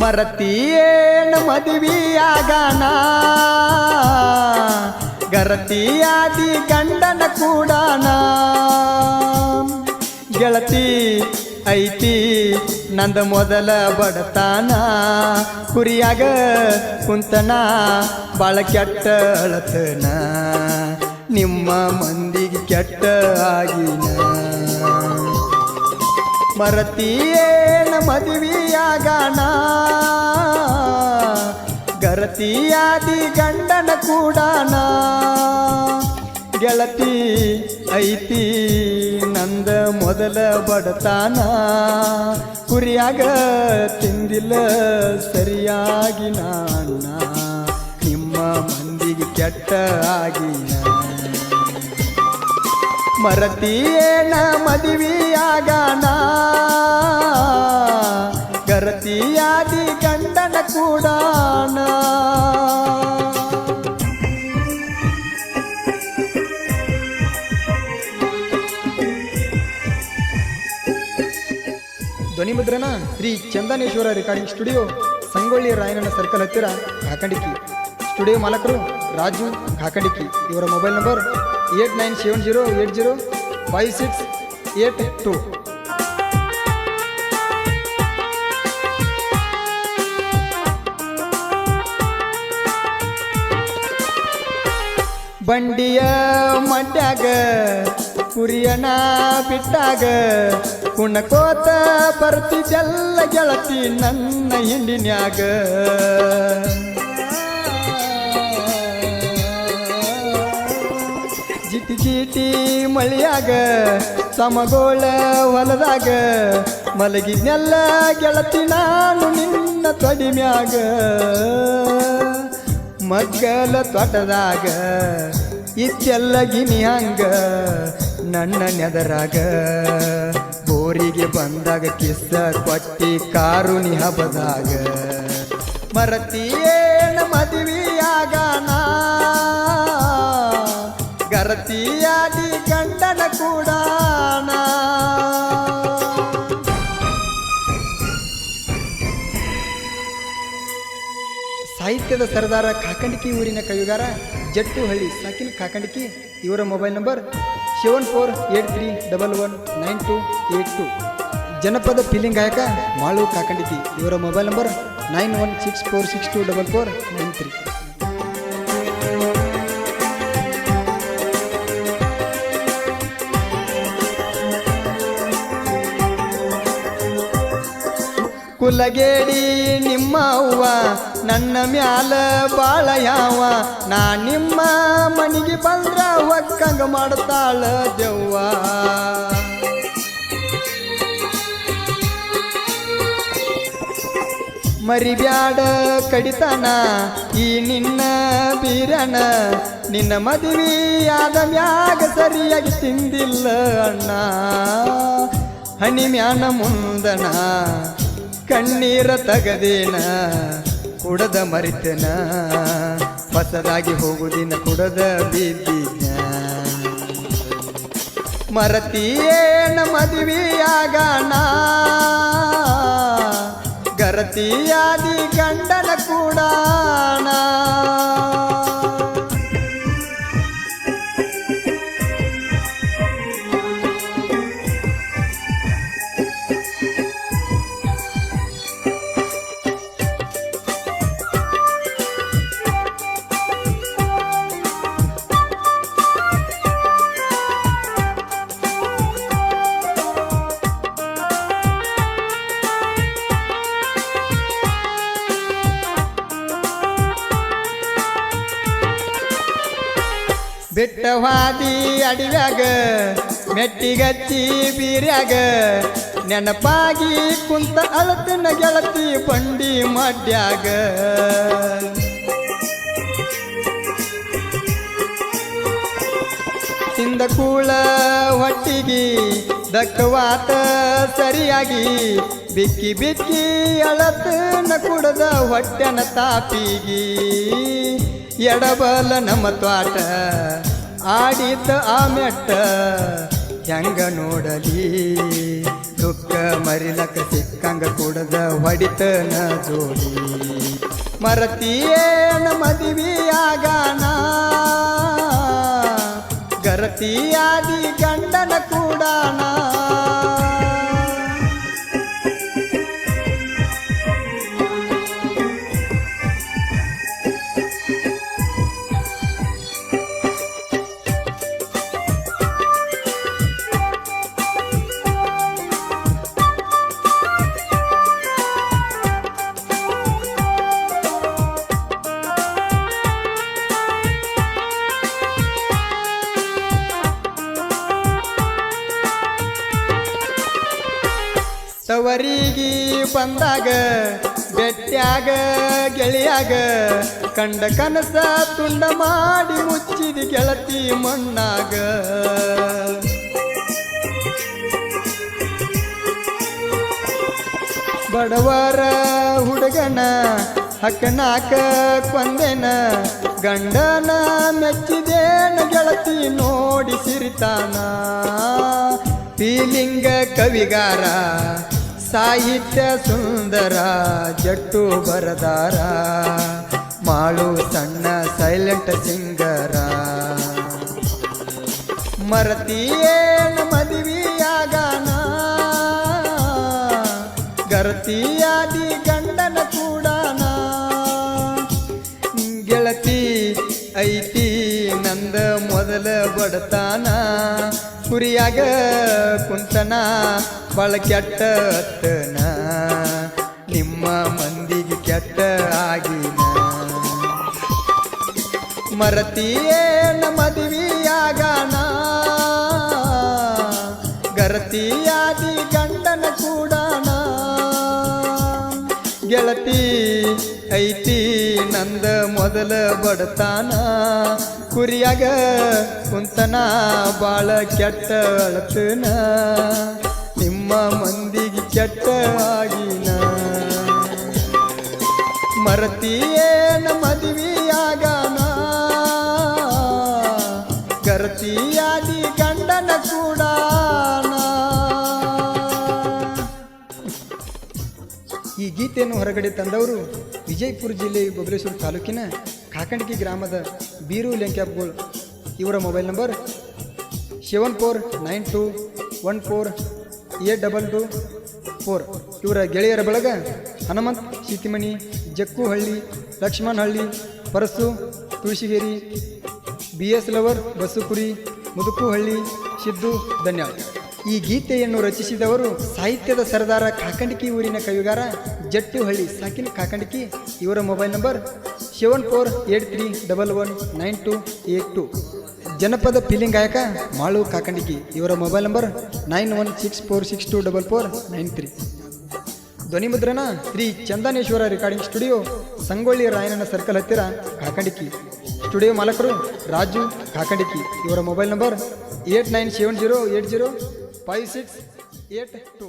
ಮರತಿಯೇನ ಮದುವೆಯಾಗಣ ಗರತಿಯಾದಿ ಗಂಡನ ಕೂಡನಾ. ಗೆಳತಿ ಐತಿ ನಂದ ಮೊದಲ ಬಡತಾನ. ಕುರಿಯಾಗ ಕುಂತನ ಬಾಳ ಕೆಟ್ಟ ನಿಮ್ಮ ಮಂದಿಗೆ ಕೆಟ್ಟ ಆಗಿನ. ಮರತಿಯೇನ ಮದುವೆಯಾಗಣ. ಗರತಿಯಾದಿ ಗಂಡನ ಕೂಡಾನ ಗೆಳತಿ ಐತಿ ನಂದ ಮೊದಲ ಬಡತಾನ. ಕುರಿಯಾಗ ತಿಂದಿಲ್ಲ ಸರಿಯಾಗಿ ನಾನ ನಿಮ್ಮ ಮಂದಿಗೆ ಕೆಟ್ಟ ಆಗಿನ ಮರತಿಯೇನ ಮದುವೆಯಾಗಣ ಗರತಿಯಾದಿ ಗಂಡನ ಕೂಡ ಧ್ವನಿಮುದ್ರನ ಶ್ರೀ ಚಂದನೇಶ್ವರ ರೆಕಾರ್ಡಿಂಗ್ ಸ್ಟುಡಿಯೋ, ಸಂಗೊಳ್ಳಿ ರಾಯಣ್ಣನ ಸರ್ಕಲ್ ಹತ್ತಿರ ಘಾಕಂಡಿಕಿ ಸ್ಟುಡಿಯೋ ಮಾಲಕರು ರಾಜು ಘಾಕಂಡಿಕಿ ಇವರ mobile number eight nine seven zero eight zero five six eight two. ಬಂಡಿಯ ಮಡ್ಯಾಗ, ಕುರಿಯನ ಬಿಟ್ಟಾಗ ಕುಣಕೋತ ಬರ್ತಿದ್ದೆಲ್ಲ ಗೆಳತಿ ನನ್ನ ಹಿಂಡಿನ್ಯಾಗ. ಜಿಟಿ ಮಳಿಯಾಗ, ಸಮಗೋಳ ಹೊಲದಾಗ, ಮಲಗಿದ್ನೆಲ್ಲ ಗೆಳತಿ ನಾನು ನಿನ್ನ ತಡಿಮ್ಯಾಗ. ಮಗ್ಗಲ ತೋಟದಾಗ, ಇತ್ತೆಲ್ಲ ಗಿನಿ ಹಂಗ, ನನ್ನ ನೆದರಾಗ. ಬೋರಿಗೆ ಬಂದಾಗ ಕಿಸ್ಸ ಕೊಟ್ಟಿ ಕಾರುನಿ ಹಬ್ಬದಾಗ ಮರತಿಯೇನ ಮದುವೆಯಾಗಣ ಗರತಿಯಾದಿ ಗಂಡನ ಕೂಡ ಸಾಹಿತ್ಯದ ಸರದಾರ ಕಾಕಂಡಿಕಿ ಊರಿನ ಕವಿಗಾರ ಜಟ್ಟುಹಳ್ಳಿ ಸಾಕಿನ್ ಕಾಕಂಡಿಕಿ, ಇವರ mobile number seven four eight three double one nine two eight two. ಜನಪದ ಫೀಲಿಂಗ್ ಗಾಯಕ ಮಾಳು ಕಾಕಂಡಿಕಿ, ಇವರ mobile number nine one six four six two double four nine three. ಕುಲಗೇಡಿ ನಿಮ್ಮ ಅವ್ವ, ನನ್ನ ಮ್ಯಾಲ ಬಾಳ ಯಾವ. ನಾ ನಿಮ್ಮ ಮನೆಗೆ ಬಂದ್ರ ಒಕ್ಕಂಗ ಮಾಡ್ತಾಳ ದೆವ್ವ. ಮರಿಬ್ಯಾಡ ಕಡಿತಾನ, ಈ ನಿನ್ನ ಬೀರಣ ನಿನ್ನ ಮದುವೆಯಾದ ಮ್ಯಾಗ ಸರಿಯಾಗಿ ತಿಂದಿಲ್ಲ ಅಣ್ಣ. ಹನಿ ಮ್ಯಾನ ಮುಂದನ ಕಣ್ಣೀರ ತಗದೇನ ಕುಡದ ಮರಿತನ ಹೊಸದಾಗಿ ಹೋಗುದಿನ ಕುಡದ ಬಿದ್ದಿನ ಮರತಿಯೇನ ಮದುವೆಯಾಗಣ ಗರತಿಯಾದಿ ಗಂಡನ ಕೂಡಾಣ ಬೆಟ್ಟವಾದಿ ಅಡಿವ್ಯಾಗ, ಮೆಟ್ಟಿಗಚ್ಚಿ ಬೀರ್ಯಾಗ, ನೆನಪಾಗಿ ಕುಂತ ಅಳತಿನ ಗೆಳತಿ ಬಂಡಿ ಮಾಡ್ಯಾಗ. ತಿಂದ ಕೂಳ ಹೊಟ್ಟಿಗಿ, ದಕ್ಕವಾತ ಸರಿಯಾಗಿ, ಬಿಕ್ಕಿ ಬಿಕ್ಕಿ ಅಳತನ ಕುಡದ ಹೊಟ್ಟೆನ ತಾಪಿಗಿ. ಎಡಬಲ ನಮ್ಮ ತ್ವಾಟ ಆಡಿತ ಆ ಮೆಟ್ಟ ಹೆಂಗ ನೋಡಲಿ? ದುಃಖ ಮರಿಲಕ ಸಿಕ್ಕಂಗ ಕುಡದ ಹೊಡಿತನ ಜೋಡಿ. ಮರತಿಯೇನ ಮದುವೆಯಾಗಾನ ಗರತಿಯಾದಿ ಗಂಡನ ಕೂಡಾನ. ಬಂದಾಗ ಬೆಟ್ಟ್ಯಾಗ ಗೆಳೆಯಾಗ ಕಂಡ ಕನಸ ತುಂಡ ಮಾಡಿ ಮುಚ್ಚಿದ ಗೆಳತಿ ಮಣ್ಣಾಗ. ಬಡವರ ಹುಡುಗನ ಹಕ್ಕನಾಕ ಕೊಂದೆನ, ಗಂಡನ ಮೆಚ್ಚಿದೇನ ಗೆಳತಿ ನೋಡಿ ಸಿರಿತಾನ ಫೀಲಿಂಗ ಕವಿಗಾರ ಸಾಹಿತ್ಯ ಸುಂದರ ಜಟ್ಟು ಬರದಾರ. ಮಾಳು ಸಣ್ಣ ಸೈಲೆಂಟ್ ಸಿಂಗರ. ಮರತಿಯೇನ ಮದುವೆಯಾಗಾನ. ಗರತಿಯಾದಿ ಗಂಡನ ಕೂಡಾನ. ಗೆಳತಿ ಐತಿ ನಂದ ಮೊದಲ ಬಡತಾನ. ಕುರಿಯಾಗ ಕುಂತನ ಬಳ ಕೆಟ್ಟ ನಿಮ್ಮ ಮಂದಿಗೆ ಕೆಟ್ಟ ಆಗಿನ. ಮರತಿಯೇನ ಮದುವೆಯಾಗಣ. ಗರತಿಯಾದಿ ಗಂಡನ ಕೂಡಣ. ಗೆಳತಿ ಐತಿ ನಂದ ಮೊದಲ ಬಡತಾನ. ಕುರಿಯಾಗ ಕುಂತನ ಬಾಳ ಕೆಟ್ಟ ಅಳತನ. ನಿಮ್ಮ ಮಂದಿಗೆ ಕೆಟ್ಟ ಆಗಿನ ಮರತಿಯೇನ ಮದುವೆಯಾಗ ಗರತಿಯಾದಿ ಗಂಡನ ಕೂಡ ಈ ಗೀತೆಯನ್ನು ಹೊರಗಡೆ ತಂದವರು ವಿಜಯಪುರ ಜಿಲ್ಲೆ ಬಬಲೇಶ್ವರ ತಾಲೂಕಿನ ಕಾಕಂಡಕಿ ಗ್ರಾಮದ ಬೀರು ಲೆಂಕ್ಯಾಪ್ಗೋಳ್. ಇವರ mobile number seven four nine two one four eight double two four ಇವರ ಗೆಳೆಯರ ಬಳಗ Hanumanth, Seetimani, Jakkuhalli, Lakshmanahalli, Parasu, Tulasigeri B S lover Basupuri Mudukuhalli, Siddu ಧನ್ಯವಾದ ಈ ಗೀತೆಯನ್ನು ರಚಿಸಿದವರು ಸಾಹಿತ್ಯದ ಸರದಾರ ಕಾಕಂಡಿಕಿ ಊರಿನ ಕವಿಗಾರ ಜಟ್ಟುಹಳ್ಳಿ ಸಾಕಿನ ಕಾಕಂಡಿಕಿ. ಇವರ mobile number seven four eight three double one nine two eight two ಜನಪದ ಫೀಲಿಂಗ್ ಗಾಯಕ ಮಾಳು ಕಾಕಂಡಿಕಿ ಇವರ mobile number nine one six four six two double four nine three. ಧ್ವನಿ ಮುದ್ರಣ ಶ್ರೀ ಚಂದನೇಶ್ವರ ರೆಕಾರ್ಡಿಂಗ್ ಸ್ಟುಡಿಯೋ, ಸಂಗೊಳ್ಳಿ ರಾಯಣ್ಣನ ಸರ್ಕಲ್ ಹತ್ತಿರ ಕಾಕಂಡಿಕಿ ಸ್ಟುಡಿಯೋ ಮಾಲಕರು ರಾಜು ಕಾಕಂಡಿಕಿ ಇವರ mobile number eight nine seven zero eight zero five six eight two.